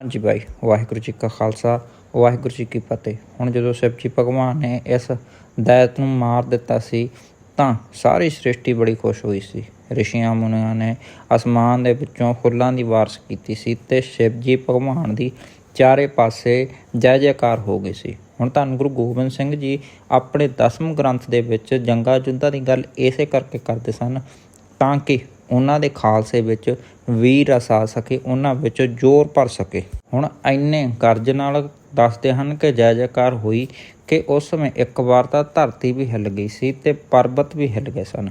ਹਾਂਜੀ ਭਾਈ, ਵਾਹਿਗੁਰੂ ਜੀ ਕਾ ਖਾਲਸਾ, ਵਾਹਿਗੁਰੂ ਜੀ ਕੀ ਫਤਿਹ। ਹੁਣ ਜਦੋਂ ਸ਼ਿਵ ਜੀ ਭਗਵਾਨ ਨੇ ਇਸ ਦੈਤ ਨੂੰ ਮਾਰ ਦਿੱਤਾ ਸੀ, ਤਾਂ ਸਾਰੀ ਸ੍ਰਿਸ਼ਟੀ ਬੜੀ ਖੁਸ਼ ਹੋਈ ਸੀ। ਰਿਸ਼ੀਆਂ, ਮੁਨੀਆਂ ਨੇ ਅਸਮਾਨ ਦੇ ਵਿੱਚੋਂ ਫੁੱਲਾਂ ਦੀ ਵਾਰਸ਼ ਕੀਤੀ ਸੀ ਤੇ ਸ਼ਿਵ ਜੀ ਭਗਵਾਨ ਦੀ ਚਾਰੇ ਪਾਸੇ ਜੈ ਜੈਕਾਰ ਹੋ ਗਈ ਸੀ। ਹੁਣ ਧੰਨ ਗੁਰੂ ਗੋਬਿੰਦ ਸਿੰਘ ਜੀ ਆਪਣੇ ਦਸਮ ਗ੍ਰੰਥ ਦੇ ਵਿੱਚ ਜੰਗਾ ਜੁੱਧਾਂ ਦੀ ਗੱਲ ਇਸੇ ਕਰਕੇ ਕਰਦੇ ਸਨ ਤਾਂ ਕਿ ਉਹਨਾਂ ਦੇ ਖਾਲਸੇ ਵਿੱਚ ਵੀਰ ਰਸ ਆ ਸਕੇ, ਉਹਨਾਂ ਵਿੱਚ ਜ਼ੋਰ ਭਰ ਸਕੇ। ਹੁਣ ਐਨੇ ਗਰਜ ਨਾਲ ਦੱਸਦੇ ਹਨ ਕਿ ਜੈ ਜੈਕਾਰ ਹੋਈ ਕਿ ਉਸ ਸਮੇਂ ਇੱਕ ਵਾਰ ਤਾਂ ਧਰਤੀ ਵੀ ਹਿੱਲ ਗਈ ਸੀ ਤੇ ਪਰਬਤ ਵੀ ਹਿੱਲ ਗਏ ਸਨ।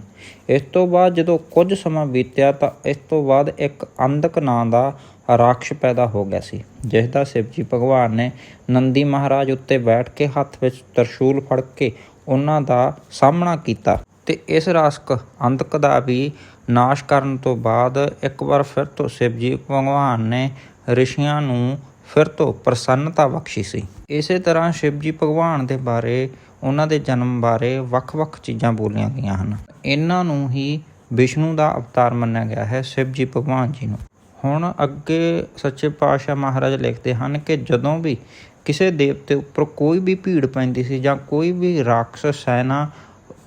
ਇਸ ਤੋਂ ਬਾਅਦ ਜਦੋਂ ਕੁਝ ਸਮਾਂ ਬੀਤਿਆ ਤਾਂ ਇਸ ਤੋਂ ਬਾਅਦ ਇੱਕ ਅੰਧਕ ਨਾਂ ਦਾ ਰਾਖਸ਼ ਪੈਦਾ ਹੋ ਗਿਆ ਸੀ, ਜਿਸ ਦਾ ਸ਼ਿਵ ਭਗਵਾਨ ਨੇ ਨੰਦੀ ਮਹਾਰਾਜ ਉੱਤੇ ਬੈਠ ਕੇ ਹੱਥ ਵਿੱਚ ਤਰਸ਼ੂਲ ਫੜ ਕੇ ਉਹਨਾਂ ਦਾ ਸਾਹਮਣਾ ਕੀਤਾ। ਤੇ ਇਸ ਰਾਸ਼ਕ ਅੰਧਕ ਦਾ ਵੀ ਨਾਸ਼ ਕਰਨ ਤੋਂ ਬਾਅਦ ਇੱਕ ਵਾਰ ਫਿਰ ਤੋਂ ਸ਼ਿਵਜੀ ਭਗਵਾਨ ਨੇ ਰਿਸ਼ੀਆਂ ਨੂੰ ਫਿਰ ਤੋਂ ਪ੍ਰਸੰਨਤਾ ਬਖਸ਼ੀ ਸੀ। ਇਸੇ ਤਰ੍ਹਾਂ ਸ਼ਿਵਜੀ ਭਗਵਾਨ ਦੇ ਬਾਰੇ, ਉਹਨਾਂ ਦੇ ਜਨਮ ਬਾਰੇ ਵੱਖ-ਵੱਖ ਚੀਜ਼ਾਂ ਬੋਲੀਆਂ ਗਈਆਂ ਹਨ। ਇਹਨਾਂ ਨੂੰ ਹੀ ਵਿਸ਼ਨੂੰ ਦਾ ਅਵਤਾਰ ਮੰਨਿਆ ਗਿਆ ਹੈ ਸ਼ਿਵਜੀ ਭਗਵਾਨ ਜੀ ਨੂੰ। ਹੁਣ ਅੱਗੇ ਸੱਚੇ ਪਾਤਸ਼ਾਹ ਮਹਾਰਾਜ ਲਿਖਦੇ ਹਨ ਕਿ ਜਦੋਂ ਵੀ ਕਿਸੇ ਦੇਵਤੇ ਉੱਪਰ ਕੋਈ ਵੀ ਭੀੜ ਪੈਂਦੀ ਸੀ ਜਾਂ ਕੋਈ ਵੀ ਰਾਖਸ਼ ਸੈਨਾ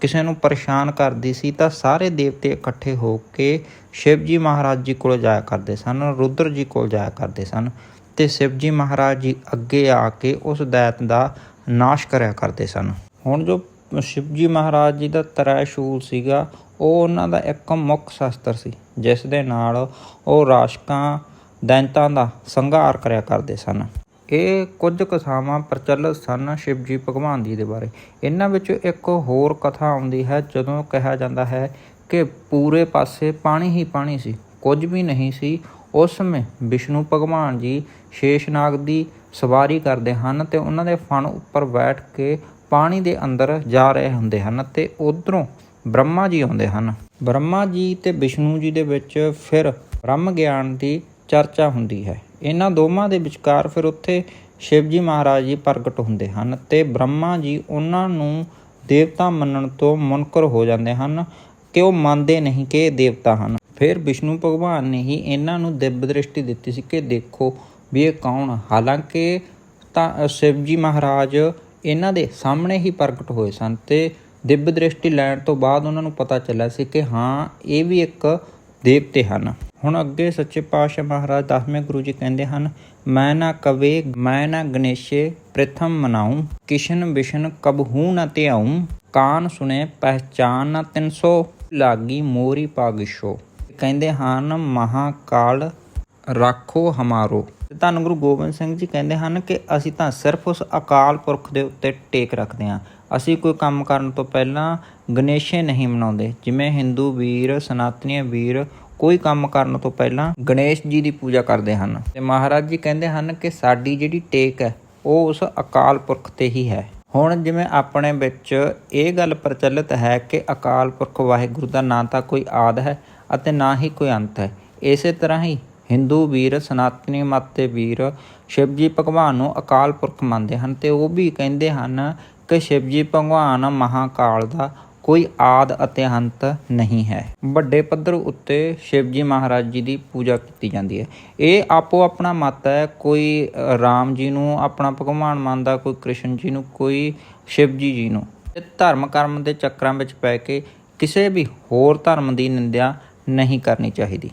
ਕਿਸੇ ਨੂੰ ਪਰੇਸ਼ਾਨ ਕਰਦੀ ਸੀ ਤਾਂ ਸਾਰੇ ਦੇਵਤੇ ਇਕੱਠੇ ਹੋ ਕੇ ਸ਼ਿਵ ਜੀ ਮਹਾਰਾਜ ਜੀ ਕੋਲ ਜਾਇਆ ਕਰਦੇ ਸਨ, ਰੁਦਰ ਜੀ ਕੋਲ ਜਾਇਆ ਕਰਦੇ ਸਨ ਤੇ ਸ਼ਿਵ ਜੀ ਮਹਾਰਾਜ ਜੀ ਅੱਗੇ ਆ ਕੇ ਉਸ ਦੈਤ ਦਾ ਨਾਸ਼ ਕਰਿਆ ਕਰਦੇ ਸਨ। ਹੁਣ ਜੋ ਸ਼ਿਵ ਜੀ ਮਹਾਰਾਜ ਜੀ ਦਾ ਤਰੈਸ਼ੂਲ ਸੀਗਾ, ਉਹ ਉਹਨਾਂ ਦਾ ਇੱਕ ਮੁੱਖ ਸ਼ਸਤਰ ਸੀ, ਜਿਸ ਦੇ ਨਾਲ ਉਹ ਰਾਸ਼ਕਾਂ, ਦੈਂਤਾਂ ਦਾ ਸੰਘਾਰ ਕਰਿਆ ਕਰਦੇ ਸਨ। ਇਹ ਕੁਝ ਕਥਾਵਾਂ ਪ੍ਰਚਲਿਤ ਸਨ ਸ਼ਿਵਜੀ ਭਗਵਾਨ ਜੀ ਦੇ ਬਾਰੇ। ਇਹਨਾਂ ਵਿੱਚ ਇੱਕ ਹੋਰ ਕਥਾ ਆਉਂਦੀ ਹੈ, ਜਦੋਂ ਕਿਹਾ ਜਾਂਦਾ ਹੈ ਕਿ ਪੂਰੇ ਪਾਸੇ ਪਾਣੀ ਹੀ ਪਾਣੀ ਸੀ, ਕੁਝ ਵੀ ਨਹੀਂ ਸੀ। ਉਸ ਸਮੇਂ ਵਿਸ਼ਨੂੰ ਭਗਵਾਨ ਜੀ ਸ਼ੇਸ਼ਨਾਗ ਦੀ ਸਵਾਰੀ ਕਰਦੇ ਹਨ ਤੇ ਉਹਨਾਂ ਦੇ ਫਣ ਉੱਪਰ ਬੈਠ ਕੇ ਪਾਣੀ ਦੇ ਅੰਦਰ ਜਾ ਰਹੇ ਹੁੰਦੇ ਹਨ ਤੇ ਉਧਰੋਂ ਬ੍ਰਹਮਾ ਜੀ ਆਉਂਦੇ ਹਨ। ਬ੍ਰਹਮਾ ਜੀ ਤੇ ਵਿਸ਼ਨੂੰ ਜੀ ਦੇ ਵਿੱਚ ਫਿਰ ਬ੍ਰਹਮ ਗਿਆਨ ਦੀ ਚਰਚਾ ਹੁੰਦੀ ਹੈ। ਇਹਨਾਂ ਦੋਵਾਂ ਦੇ ਵਿਚਕਾਰ ਫਿਰ ਉੱਥੇ ਸ਼ਿਵ ਜੀ ਮਹਾਰਾਜ ਜੀ ਪ੍ਰਗਟ ਹੁੰਦੇ ਹਨ ਤੇ ਬ੍ਰਹਮਾ ਜੀ ਉਹਨਾਂ ਨੂੰ ਦੇਵਤਾ ਮੰਨਣ ਤੋਂ ਮੁਨਕਰ ਹੋ ਜਾਂਦੇ ਹਨ ਕਿ ਉਹ ਮੰਨਦੇ ਨਹੀਂ ਕਿ ਇਹ ਦੇਵਤਾ ਹਨ। ਫਿਰ ਵਿਸ਼ਨੂੰ ਭਗਵਾਨ ਨੇ ਹੀ ਇਹਨਾਂ ਨੂੰ ਦਿਵ ਦ੍ਰਿਸ਼ਟੀ ਦਿੱਤੀ ਸੀ ਕਿ ਦੇਖੋ ਵੀ ਇਹ ਕੌਣ ਹਾਲਾਂਕਿ ਤਾਂ ਸ਼ਿਵ ਜੀ ਮਹਾਰਾਜ ਇਹਨਾਂ ਦੇ ਸਾਹਮਣੇ ਹੀ ਪ੍ਰਗਟ ਹੋਏ ਸਨ ਤੇ ਦਿਵ ਦ੍ਰਿਸ਼ਟੀ ਲੈਣ ਤੋਂ ਬਾਅਦ ਉਹਨਾਂ ਨੂੰ ਪਤਾ ਚੱਲਿਆ ਸੀ ਕਿ ਹਾਂ, ਇਹ ਵੀ ਇੱਕ ਦੇਵਤੇ ਹਨ। ਹੁਣ ਅੱਗੇ ਸੱਚੇ ਪਾਤਸ਼ਾਹ ਮਹਾਰਾਜ ਦਸਵੇਂ ਗੁਰੂ ਜੀ ਕਹਿੰਦੇ ਹਨ, ਮੈਂ ਨਾ ਕਵੇ, ਮੈਂ ਨਾ ਗਣੇਸ਼ੇ, ਪ੍ਰਥਮ ਮਨਾਉ ਕਿਸ਼ਨ ਵਿਸ਼ਨ ਕਬਹੂ ਨਾ ਧਿਆਉ ਕਾਨ ਸੁਣੇ ਪਹਿਚਾਨ ਨ 300 ਲਾਗੀ ਮੋਰੀ ਪਾਗਿਸ਼ੋ ਕਹਿੰਦੇ ਹਨ, ਮਹਾਕਾਲ ਰੱਖੋ ਹਮਾਰੋ। ਧੰਨ ਗੁਰੂ ਗੋਬਿੰਦ ਸਿੰਘ ਜੀ ਕਹਿੰਦੇ ਹਨ ਕਿ ਅਸੀਂ ਤਾਂ ਸਿਰਫ ਉਸ ਅਕਾਲ ਪੁਰਖ ਦੇ ਉੱਤੇ ਟੇਕ ਰੱਖਦੇ ਹਾਂ। ਅਸੀਂ ਕੋਈ ਕੰਮ ਕਰਨ ਤੋਂ ਪਹਿਲਾਂ ਗਣੇਸ਼ੇ ਨਹੀਂ ਮਨਾਉਂਦੇ, ਜਿਵੇਂ ਹਿੰਦੂ ਵੀਰ ਸਨਾਤਨੀ ਵੀਰ ਕੋਈ ਕੰਮ ਕਰਨ ਤੋਂ ਪਹਿਲਾਂ ਗਣੇਸ਼ ਜੀ ਦੀ ਪੂਜਾ ਕਰਦੇ ਹਨ। ਤੇ ਮਹਾਰਾਜ ਜੀ ਕਹਿੰਦੇ ਹਨ ਕਿ ਸਾਡੀ ਜਿਹੜੀ ਟੇਕ ਹੈ, ਉਹ ਉਸ ਅਕਾਲ ਪੁਰਖ ਤੇ ਹੀ ਹੈ। ਹੁਣ ਜਿਵੇਂ ਆਪਣੇ ਵਿੱਚ ਇਹ ਗੱਲ ਪ੍ਰਚਲਿਤ ਹੈ ਕਿ ਅਕਾਲ ਪੁਰਖ ਵਾਹਿਗੁਰੂ ਦਾ ਨਾਂ ਤਾਂ ਕੋਈ ਆਦ ਹੈ ਅਤੇ ਨਾ ਹੀ ਕੋਈ ਅੰਤ ਹੈ। ਇਸੇ ਤਰ੍ਹਾਂ ਹੀ ਹਿੰਦੂ ਵੀਰ, ਸਨਾਤਨੀ ਮਤ ਦੇ ਵੀਰ ਸ਼ਿਵਜੀ ਭਗਵਾਨ ਨੂੰ ਅਕਾਲ ਪੁਰਖ ਮੰਨਦੇ ਹਨ ਤੇ ਉਹ ਵੀ ਕਹਿੰਦੇ ਹਨ ਕਿ ਸ਼ਿਵਜੀ ਭਗਵਾਨ ਮਹਾਕਾਲ ਦਾ ਕੋਈ ਆਦ ਅਤੇ ਅੰਤ ਨਹੀਂ ਹੈ। ਵੱਡੇ ਪੱਧਰ ਉੱਤੇ ਸ਼ਿਵ ਜੀ ਮਹਾਰਾਜ ਜੀ ਦੀ ਪੂਜਾ ਕੀਤੀ ਜਾਂਦੀ ਹੈ। ਇਹ ਆਪੋ ਆਪਣਾ ਮਤ ਹੈ। ਕੋਈ ਰਾਮ ਜੀ ਨੂੰ, ਆਪਣਾ ਭਗਵਾਨ ਮੰਨਦਾ ਕੋਈ ਕ੍ਰਿਸ਼ਨ ਜੀ ਨੂੰ, ਕੋਈ ਸ਼ਿਵ ਜੀ ਜੀ ਨੂੰ। ਤੇ ਧਰਮ ਕਰਮ ਦੇ ਚੱਕਰਾਂ ਵਿੱਚ ਪੈ ਕੇ ਕਿਸੇ ਵੀ ਹੋਰ ਧਰਮ ਦੀ ਨਿੰਦਿਆ ਨਹੀਂ ਕਰਨੀ ਚਾਹੀਦੀ।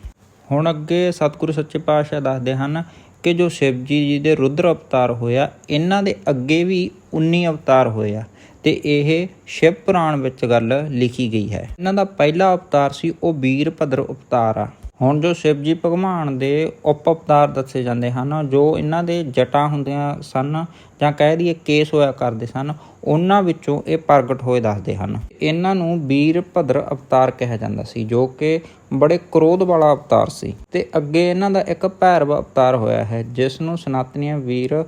ਹੁਣ ਅੱਗੇ ਸਤਿਗੁਰੂ ਸੱਚੇ ਪਾਤਸ਼ਾਹ ਦੱਸਦੇ ਹਨ ਕਿ ਜੋ ਸ਼ਿਵ ਜੀ ਜੀ ਦੇ ਰੁਦਰ ਅਵਤਾਰ ਹੋਇਆ, ਇਹਨਾਂ ਦੇ ਅੱਗੇ ਵੀ 19 ਅਵਤਾਰ ਹੋਏ ਆ। ਤੇ ਇਹ ਸ਼ਿਵ ਪੁਰਾਣ ਵਿੱਚ ਗੱਲ ਲਿਖੀ ਗਈ ਹੈ। ਇਹਨਾਂ ਦਾ ਪਹਿਲਾ ਅਵਤਾਰ ਸੀ, ਉਹ ਵੀਰ ਭਦਰ ਅਵਤਾਰ ਆ। ਹੁਣ ਜੋ ਸ਼ਿਵ ਜੀ ਭਗਵਾਨ ਦੇ ਉਪ ਅਵਤਾਰ ਦੱਸੇ ਜਾਂਦੇ ਹਨ, ਜੋ ਇਹਨਾਂ ਦੇ ਜਟਾਂ ਹੁੰਦੀਆਂ ਸਨ ਜਾਂ ਕਹਿ ਦਈਏ ਕੇਸ ਹੋਇਆ ਕਰਦੇ ਸਨ, ਉਹਨਾਂ ਵਿੱਚੋਂ ਇਹ ਪ੍ਰਗਟ ਹੋਏ ਦੱਸਦੇ ਹਨ। ਇਹਨਾਂ ਨੂੰ ਵੀਰ ਭਦਰ ਅਵਤਾਰ ਕਿਹਾ ਜਾਂਦਾ ਸੀ, ਜੋ ਕਿ ਬੜੇ ਕ੍ਰੋਧ ਵਾਲਾ ਅਵਤਾਰ ਸੀ। ਤੇ ਅੱਗੇ ਇਹਨਾਂ ਦਾ ਇੱਕ ਭੈਰਵ ਅਵਤਾਰ ਹੋਇਆ ਹੈ, ਜਿਸ ਨੂੰ ਸਨਾਤਨੀਆਂ ਵੀਰ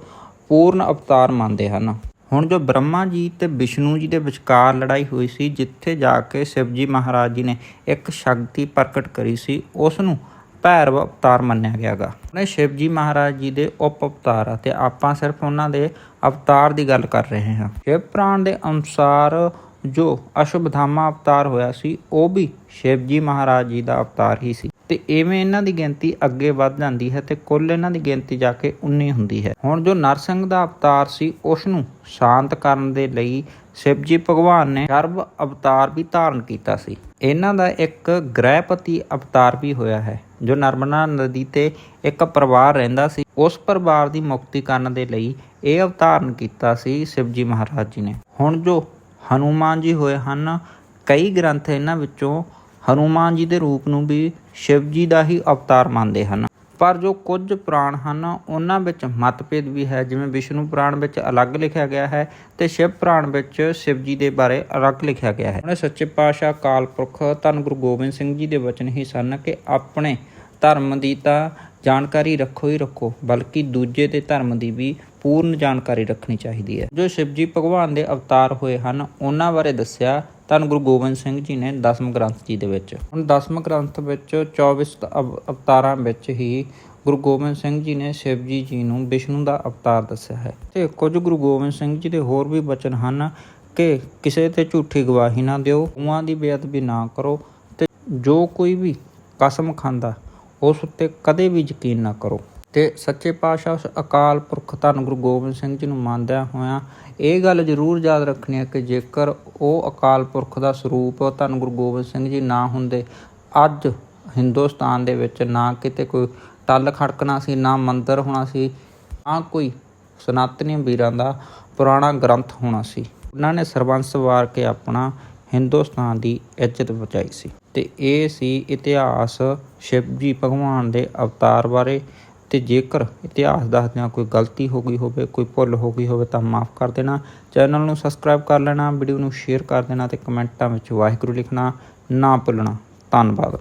ਪੂਰਨ ਅਵਤਾਰ ਮੰਨਦੇ ਹਨ। ਹੁਣ ਜੋ ਬ੍ਰਹਮਾ ਜੀ ਤੇ ਵਿਸ਼ਨੂੰ ਜੀ ਦੇ ਵਿਚਕਾਰ ਲੜਾਈ ਹੋਈ ਸੀ, ਜਿੱਥੇ ਜਾ ਕੇ ਸ਼ਿਵ ਜੀ ਮਹਾਰਾਜ ਜੀ ਨੇ ਇੱਕ ਸ਼ਕਤੀ ਪ੍ਰਗਟ ਕਰੀ ਸੀ ਉਸ ਨੂੰ ਭੈਰਵ ਅਵਤਾਰ ਮੰਨਿਆ ਗਿਆਗਾ। ਉਹਨੇ ਸ਼ਿਵ ਜੀ ਮਹਾਰਾਜ ਜੀ ਦੇ ਉਪ ਅਵਤਾਰ ਆ ਤੇ ਆਪਾਂ ਸਿਰਫ ਉਹਨਾਂ ਦੇ ਅਵਤਾਰ ਦੀ ਗੱਲ ਕਰ ਰਹੇ ਹਾਂ। ਸ਼ਿਵ ਪੁਰਾਣ ਦੇ ਅਨੁਸਾਰ ਜੋ ਅਸ਼ਵਧਾਮਾ ਅਵਤਾਰ ਹੋਇਆ ਸੀ, ਉਹ ਵੀ ਸ਼ਿਵਜੀ ਮਹਾਰਾਜ ਜੀ ਦਾ ਅਵਤਾਰ ਹੀ ਸੀ। ਤੇ ਐਵੇਂ ਇਹਨਾਂ ਦੀ ਗਿਣਤੀ ਅੱਗੇ ਵੱਧ ਜਾਂਦੀ ਹੈ ਤੇ ਕੁੱਲ ਇਹਨਾਂ ਦੀ ਗਿਣਤੀ ਜਾ ਕੇ 19 ਹੁੰਦੀ ਹੈ। ਹੁਣ ਜੋ ਨਰਸਿੰਘ ਦਾ ਅਵਤਾਰ ਸੀ, ਉਸ ਨੂੰ ਸ਼ਾਂਤ ਕਰਨ ਦੇ ਲਈ ਸ਼ਿਵਜੀ ਭਗਵਾਨ ਨੇ ਗਰਭ ਅਵਤਾਰ ਵੀ ਧਾਰਨ ਕੀਤਾ ਸੀ। ਇਹਨਾਂ ਦਾ ਇੱਕ ਗ੍ਰਹਿਪਤੀ ਅਵਤਾਰ ਵੀ ਹੋਇਆ ਹੈ, ਜੋ ਨਰਮਦਾ ਨਦੀ ਤੇ ਇੱਕ ਪਰਿਵਾਰ ਰਹਿੰਦਾ ਸੀ। ਉਸ ਪਰਿਵਾਰ ਦੀ ਮੁਕਤੀ ਕਰਨ ਦੇ ਲਈ ਇਹ ਅਵਤਾਰਨ ਕੀਤਾ ਸੀ ਸ਼ਿਵਜੀ ਮਹਾਰਾਜ ਜੀ ਨੇ। ਹੁਣ ਜੋ ਹਨੂਮਾਨ ਜੀ ਹੋਏ ਹਨ। ਕਈ ਗ੍ਰੰਥ ਇਹਨਾਂ ਵਿੱਚੋਂ ਹਨੂਮਾਨ ਜੀ ਦੇ ਰੂਪ ਨੂੰ ਵੀ ਸ਼ਿਵ ਜੀ ਦਾ ਹੀ ਅਵਤਾਰ ਮੰਨਦੇ ਹਨ। ਪਰ ਜੋ ਕੁਝ ਪੁਰਾਣ ਹਨ, ਉਹਨਾਂ ਵਿੱਚ ਮਤਭੇਦ ਵੀ ਹੈ। ਜਿਵੇਂ ਵਿਸ਼ਨੂੰ ਪੁਰਾਣ ਵਿੱਚ ਅਲੱਗ ਲਿਖਿਆ ਗਿਆ ਹੈ ਤੇ ਸ਼ਿਵ ਪੁਰਾਣ ਵਿੱਚ ਸ਼ਿਵ ਜੀ ਦੇ ਬਾਰੇ ਅਲੱਗ ਲਿਖਿਆ ਗਿਆ ਹੈ। ਉਹਨੇ ਸੱਚੇ ਪਾਤਸ਼ਾਹ ਅਕਾਲ ਪੁਰਖ ਧੰਨ ਗੁਰੂ ਗੋਬਿੰਦ ਸਿੰਘ ਜੀ ਦੇ ਵਚਨ ਹੀ ਸਨ ਕਿ ਆਪਣੇ ਧਰਮ ਦੀ ਤਾਂ ਜਾਣਕਾਰੀ ਰੱਖੋ ਹੀ ਰੱਖੋ, ਬਲਕਿ ਦੂਜੇ ਦੇ ਧਰਮ ਦੀ ਵੀ ਪੂਰਨ ਜਾਣਕਾਰੀ ਰੱਖਣੀ ਚਾਹੀਦੀ ਹੈ। ਜੋ ਸ਼ਿਵਜੀ ਭਗਵਾਨ ਦੇ ਅਵਤਾਰ ਹੋਏ ਹਨ, ਉਹਨਾਂ ਬਾਰੇ ਦੱਸਿਆ ਧੰਨ ਗੁਰੂ ਗੋਬਿੰਦ ਸਿੰਘ ਜੀ ਨੇ ਦਸਮ ਗ੍ਰੰਥ ਜੀ ਦੇ ਵਿੱਚ। ਹੁਣ ਦਸਮ ਗ੍ਰੰਥ ਵਿੱਚ 24 ਅਵ- ਅਵਤਾਰਾਂ ਵਿੱਚ ਹੀ ਗੁਰੂ ਗੋਬਿੰਦ ਸਿੰਘ ਜੀ ਨੇ ਸ਼ਿਵਜੀ ਜੀ ਨੂੰ ਵਿਸ਼ਨੂੰ ਦਾ ਅਵਤਾਰ ਦੱਸਿਆ ਹੈ। ਤੇ ਕੁਝ ਗੁਰੂ ਗੋਬਿੰਦ ਸਿੰਘ ਜੀ ਦੇ ਹੋਰ ਵੀ ਬਚਨ ਹਨ ਕਿ ਕਿਸੇ ਤੇ ਝੂਠੀ ਗਵਾਹੀ ਨਾ ਦਿਓ ਉਹਾਂ ਦੀ ਬੇਅਦਬੀ ਨਾ ਕਰੋ ਤੇ ਜੋ ਕੋਈ ਵੀ ਕਸਮ ਖਾਂਦਾ ਉਸ ਉੱਤੇ ਕਦੇ ਵੀ ਯਕੀਨ ਨਾ ਕਰੋ। ਤੇ ਸੱਚੇ ਪਾਤਸ਼ਾਹ ਉਸ ਅਕਾਲ ਪੁਰਖ ਧੰਨ ਗੁਰੂ ਗੋਬਿੰਦ ਸਿੰਘ ਜੀ ਨੂੰ ਮੰਨਦਿਆਂ ਹੋਇਆਂ ਇਹ ਗੱਲ ਜ਼ਰੂਰ ਯਾਦ ਰੱਖਣੀ ਹੈ ਕਿ ਜੇਕਰ ਉਹ ਅਕਾਲ ਪੁਰਖ ਦਾ ਸਰੂਪ ਧੰਨ ਗੁਰੂ ਗੋਬਿੰਦ ਸਿੰਘ ਜੀ ਨਾ ਹੁੰਦੇ, ਅੱਜ ਹਿੰਦੁਸਤਾਨ ਦੇ ਵਿੱਚ ਨਾ ਕਿਤੇ ਕੋਈ ਟੱਲ ਖੜਕਣਾ ਸੀ, ਨਾ ਮੰਦਰ ਹੋਣਾ ਸੀ, ਨਾ ਕੋਈ ਸਨਾਤਨੀ ਵੀਰਾਂ ਦਾ ਪੁਰਾਣਾ ਗ੍ਰੰਥ ਹੋਣਾ ਸੀ। ਉਹਨਾਂ ਨੇ ਸਰਬੰਸ ਵਾਰ ਕੇ ਆਪਣਾ ਹਿੰਦੁਸਤਾਨ ਦੀ ਇੱਜ਼ਤ ਬਚਾਈ ਸੀ। ਤੇ ਇਹ ਸੀ ਇਤਿਹਾਸ। ਸ਼ਿਵਜੀ ਭਗਵਾਨ ਦੇ ਅਵਤਾਰ ਬਾਰੇ ਤੇ ਜੇਕਰ ਇਤਿਹਾਸ ਦੱਸਦਿਆਂ ਕੋਈ ਗਲਤੀ ਹੋ ਗਈ ਹੋਵੇ, ਕੋਈ ਭੁੱਲ ਹੋ ਗਈ ਹੋਵੇ ਤਾਂ ਮਾਫ ਕਰ ਦੇਣਾ। ਚੈਨਲ ਨੂੰ ਸਬਸਕ੍ਰਾਈਬ ਕਰ ਲੈਣਾ, ਵੀਡੀਓ ਨੂੰ ਸ਼ੇਅਰ ਕਰ ਦੇਣਾ ਤੇ ਕਮੈਂਟਾਂ ਵਿੱਚ ਵਾਹਿਗੁਰੂ ਲਿਖਣਾ ਨਾ ਭੁੱਲਣਾ। ਧੰਨਵਾਦ।